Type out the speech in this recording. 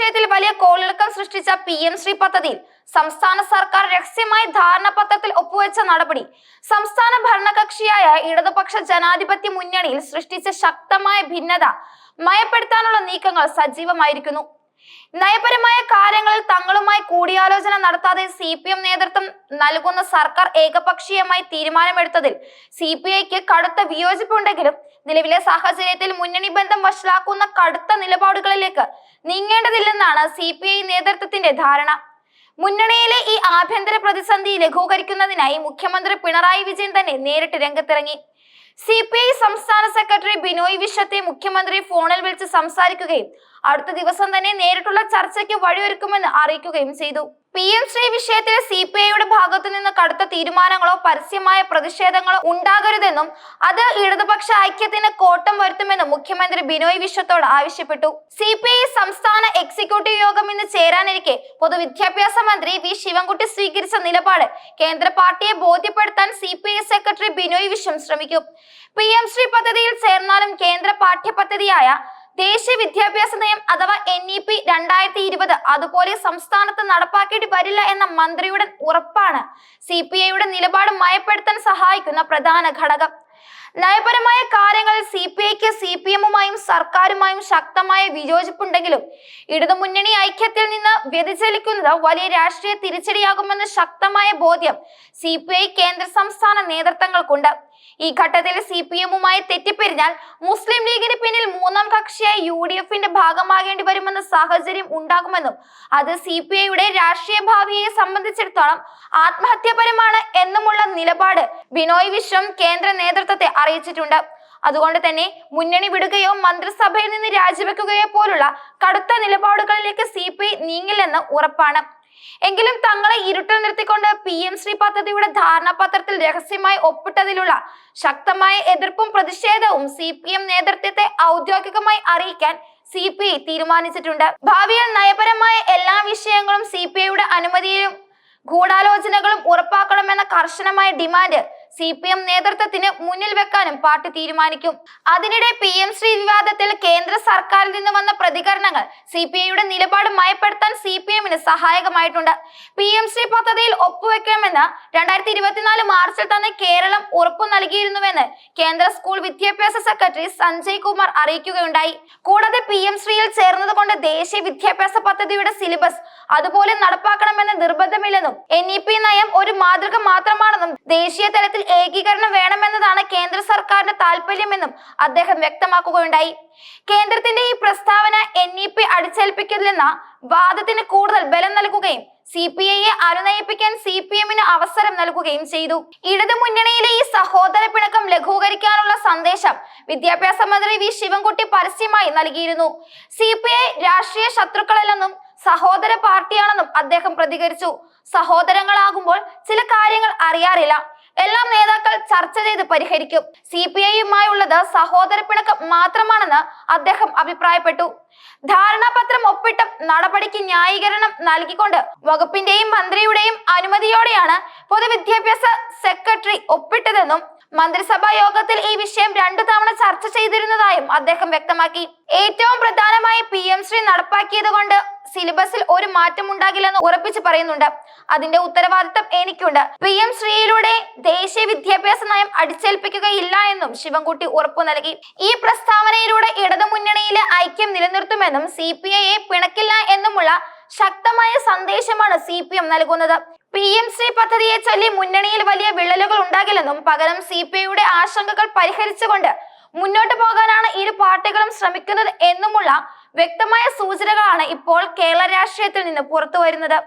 രാഷ്ട്രീയത്തിൽ വലിയ കോളിളക്കം സൃഷ്ടിച്ച പി എം ശ്രീ പദ്ധതിയിൽ സംസ്ഥാന സർക്കാർ രഹസ്യമായി ധാരണപത്രത്തിൽ ഒപ്പുവെച്ച നടപടി. സംസ്ഥാന ഭരണകക്ഷിയായ ഇടതുപക്ഷ ജനാധിപത്യ മുന്നണിയിൽ സൃഷ്ടിച്ച ശക്തമായ ഭിന്നത മയപ്പെടുത്താനുള്ള നീക്കങ്ങൾ സജീവമായിരിക്കുന്നു. നയപരമായ കാര്യങ്ങളിൽ തങ്ങളുമായി കൂടിയാലോചന നടത്താതെ സി പി എം നേതൃത്വം നൽകുന്ന സർക്കാർ ഏകപക്ഷീയമായി തീരുമാനമെടുത്തതിൽ സി പി ഐക്ക് കടുത്ത വിയോജിപ്പുണ്ടെങ്കിലും നിലവിലെ സാഹചര്യത്തിൽ മുന്നണി ബന്ധം വഷളാക്കുന്ന കടുത്ത നിലപാടുകളിലേക്ക് നീങ്ങേണ്ടതില്ലെന്നാണ് സി പി ഐ നേതൃത്വത്തിന്റെ ധാരണ. മുന്നണിയിലെ ഈ ആഭ്യന്തര പ്രതിസന്ധി ലഘൂകരിക്കുന്നതിനായി മുഖ്യമന്ത്രി പിണറായി വിജയൻ തന്നെ നേരിട്ട് രംഗത്തിറങ്ങി. സി പി ഐ സംസ്ഥാന സെക്രട്ടറി ബിനോയ് വിശ്വത്തെ മുഖ്യമന്ത്രി ഫോണിൽ വിളിച്ച് സംസാരിക്കുകയും അടുത്ത ദിവസം തന്നെ നേരിട്ടുള്ള ചർച്ചയ്ക്ക് വഴിയൊരുക്കുമെന്ന് അറിയിക്കുകയും ചെയ്തു. പി. എം. ശ്രീ വിഷയത്തിൽ സി പി ഐയുടെ ഭാഗത്തു നിന്ന് കടുത്ത തീരുമാനങ്ങളോ പരസ്യമായ പ്രതിഷേധങ്ങളോ ഉണ്ടാകരുതെന്നും അത് ഇടതുപക്ഷ ഐക്യത്തിന് കോട്ടം വരുത്തുമെന്നും മുഖ്യമന്ത്രി ബിനോയ് വിശ്വത്തോട് ആവശ്യപ്പെട്ടു. സി പി ഐ സംസ്ഥാന എക്സിക്യൂട്ടീവ് യോഗം ഇന്ന് ചേരാനിരിക്കെ പൊതുവിദ്യാഭ്യാസ മന്ത്രി വി. ശിവൻകുട്ടി സ്വീകരിച്ച നിലപാട് കേന്ദ്ര പാർട്ടിയെ ബോധ്യപ്പെടുത്താൻ C P I secretary Binoy Viswam ശ്രമിക്കും. പി. എം. ശ്രീ പദ്ധതിയിൽ ചേർന്നാലും കേന്ദ്ര പാഠ്യപദ്ധതിയായ ദേശീയ വിദ്യാഭ്യാസ നയം അഥവാ എൻ ഇ പി രണ്ടായിരത്തി ഇരുപത് അതുപോലെ സംസ്ഥാനത്ത് നടപ്പാക്കേണ്ടി വരില്ല എന്ന മന്ത്രിയുടെ ഉറപ്പാണ്. സി പി ഐയുടെ നിലപാട് മയപ്പെടുത്താൻ സഹായിക്കുന്ന പ്രധാന ഘടകം. നയപരമായ കാര്യങ്ങളിൽ സി പി ഐക്ക് സി പി എമ്മുമായും സർക്കാരുമായും ശക്തമായ വിയോജിപ്പുണ്ടെങ്കിലും ഇടതുമുന്നണി ഐക്യത്തിൽ നിന്ന് വ്യതിചലിക്കുന്നത് വലിയ രാഷ്ട്രീയ തിരിച്ചടിയാകുമെന്ന ശക്തമായ ബോധ്യം സി കേന്ദ്ര സംസ്ഥാന നേതൃത്വങ്ങൾക്കുണ്ട്. ഈ ഘട്ടത്തിൽ സി പി എമ്മുമായി തെറ്റിപ്പിരിഞ്ഞാൽ മുസ്ലിം ലീഗിന് പിന്നിൽ മൂന്നാം കക്ഷിയായി യു ഡി എഫിന്റെ ഭാഗമാകേണ്ടി വരുമെന്ന സാഹചര്യം ഉണ്ടാകുമെന്നും അത് സി പി ഐയുടെ രാഷ്ട്രീയ ഭാവിയെ സംബന്ധിച്ചിടത്തോളം ആത്മഹത്യാപരമാണ് എന്നുമുള്ള നിലപാട് ബിനോയ് വിശ്വം കേന്ദ്ര നേതൃത്വത്തെ അറിയിച്ചിട്ടുണ്ട്. അതുകൊണ്ട് തന്നെ മുന്നണി വിടുകയോ മന്ത്രിസഭയിൽ നിന്ന് രാജിവെക്കുകയോ പോലുള്ള കടുത്ത നിലപാടുകളിലേക്ക് സി പി ഐ നീങ്ങില്ലെന്ന് ഉറപ്പാണ്. എങ്കിലും തങ്ങളെ ഇരുട്ടിൽ നിർത്തിക്കൊണ്ട് പി എം ശ്രീ പദ്ധതിയുടെ ധാരണാപത്രത്തിൽ രഹസ്യമായി ഒപ്പിട്ടതിലുള്ള ശക്തമായ എതിർപ്പും പ്രതിഷേധവും സി പി എം നേതൃത്വത്തെ ഔദ്യോഗികമായി അറിയിക്കാൻ സി പി ഐ തീരുമാനിച്ചിട്ടുണ്ട്. ഭാവിയിൽ നയപരമായ എല്ലാ വിഷയങ്ങളും സി പി ഐയുടെ അനുമതിയിലും ഗൂഢാലോചനകളും ഉറപ്പാക്കണമെന്ന കർശനമായ ഡിമാൻഡ് സി പി എം നേതൃത്വത്തിന് മുന്നിൽ വെക്കാനും പാർട്ടി തീരുമാനിക്കും. അതിനിടെ പി എം ശ്രീ വിവാദത്തിൽ കേന്ദ്ര സർക്കാരിൽ നിന്ന് വന്ന പ്രതികരണങ്ങൾ സി പി ഐയുടെ നിലപാട് മയപ്പെടുത്താൻ സി പി എമ്മിന് സഹായകമായിട്ടുണ്ട്. പി എം ശ്രീ പദ്ധതിയിൽ ഒപ്പുവെക്കണമെന്ന് രണ്ടായിരത്തി ഇരുപത്തിനാല് മാർച്ചിൽ തന്നെ കേരളം ഉറപ്പു നൽകിയിരുന്നുവെന്ന് കേന്ദ്ര സ്കൂൾ വിദ്യാഭ്യാസ സെക്രട്ടറി സഞ്ജയ് കുമാർ അറിയിക്കുകയുണ്ടായി. കൂടാതെ പി എം ശ്രീയിൽ ചേർന്നതുകൊണ്ട് ദേശീയ വിദ്യാഭ്യാസ പദ്ധതിയുടെ സിലബസ് അതുപോലെ നടപ്പാക്കണമെന്ന് നിർബന്ധമില്ലെന്നും എൻ ഇ പി നയം ഒരു മാതൃക മാത്രമാണെന്നും ദേശീയ തലത്തിൽ ഏകീകരണം വേണമെന്നതാണ് കേന്ദ്ര സർക്കാരിന്റെ താല്പര്യമെന്നും അദ്ദേഹം വ്യക്തമാക്കുകയുണ്ടായി. കേന്ദ്രത്തിന്റെ ഈ പ്രസ്താവന എൻ ഇ പി അടിച്ചേൽപ്പിക്കില്ലെന്ന വാദത്തിന് കൂടുതൽ ബലം നൽകുകയും സി പി ഐയെ അനുനയിപ്പിക്കാൻ സി പി എമ്മിന് അവസരം നൽകുകയും ചെയ്തു. ഇടതു മുന്നണിയിലെ ഈ സഹോദര പിണക്കം ലഘൂകരിക്കാനുള്ള സന്ദേശം വിദ്യാഭ്യാസ മന്ത്രി വി ശിവൻകുട്ടി പരസ്യമായി നൽകിയിരുന്നു. സി പി ഐ രാഷ്ട്രീയ ശത്രുക്കളല്ലെന്നും സഹോദര പാർട്ടിയാണെന്നും അദ്ദേഹം പ്രതികരിച്ചു. സഹോദരങ്ങളാകുമ്പോൾ ചില കാര്യങ്ങൾ അറിയാറില്ല. എല്ലാം നേതാക്കൾ ചർച്ച ചെയ്ത് പരിഹരിക്കും. സി പി ഐയുമായുള്ളത് സഹോദര പിണക്കം മാത്രമാണെന്ന് അദ്ദേഹം അഭിപ്രായപ്പെട്ടു. ധാരണാപത്രം ഒപ്പിട്ട നടപടിക്ക് ന്യായീകരണം നൽകിക്കൊണ്ട് വകുപ്പിന്റെയും മന്ത്രിയുടെയും അനുമതിയോടെയാണ് പൊതുവിദ്യാഭ്യാസ സെക്രട്ടറി ഒപ്പിട്ടതെന്നും മന്ത്രിസഭാ യോഗത്തിൽ ഈ വിഷയം രണ്ടു തവണ ചർച്ച ചെയ്തിരുന്നതായും അദ്ദേഹം വ്യക്തമാക്കി. ഏറ്റവും പ്രധാനമായി പി എം ശ്രീ നടപ്പാക്കിയത് കൊണ്ട് സിലബസിൽ ഒരു മാറ്റം ഉണ്ടാകില്ലെന്ന് ഉറപ്പിച്ചു പറയുന്നുണ്ട്. അതിന്റെ ഉത്തരവാദിത്തം എനിക്കുണ്ട്. പി എം ശ്രീയിലൂടെ ദേശീയ വിദ്യാഭ്യാസ നയം അടിച്ചേൽപ്പിക്കുകയില്ല എന്നും ശിവൻകുട്ടി ഉറപ്പു നൽകി. ഈ പ്രസ്താവനയിലൂടെ ഇടതുമുന്നണിയിലെ ഐക്യം നിലനിർത്തുമെന്നും സി പി ഐയെ പിണക്കില്ല എന്നുമുള്ള ശക്തമായ സന്ദേശമാണ് സി പി എം നൽകുന്നത്. പി എം ശ്രീ പദ്ധതിയെ ചൊല്ലി മുന്നണിയിൽ വലിയ വിള്ളലുകൾ ഉണ്ടാകില്ലെന്നും പകരം സി പി ഐയുടെ ആശങ്കകൾ പരിഹരിച്ചുകൊണ്ട് മുന്നോട്ട് പോകാനാണ് ഇരു പാർട്ടികളും ശ്രമിക്കുന്നത് എന്നുമുള്ള വ്യക്തമായ സൂചനകളാണ് ഇപ്പോൾ കേരള രാഷ്ട്രീയത്തിൽ നിന്ന് പുറത്തു വരുന്നത്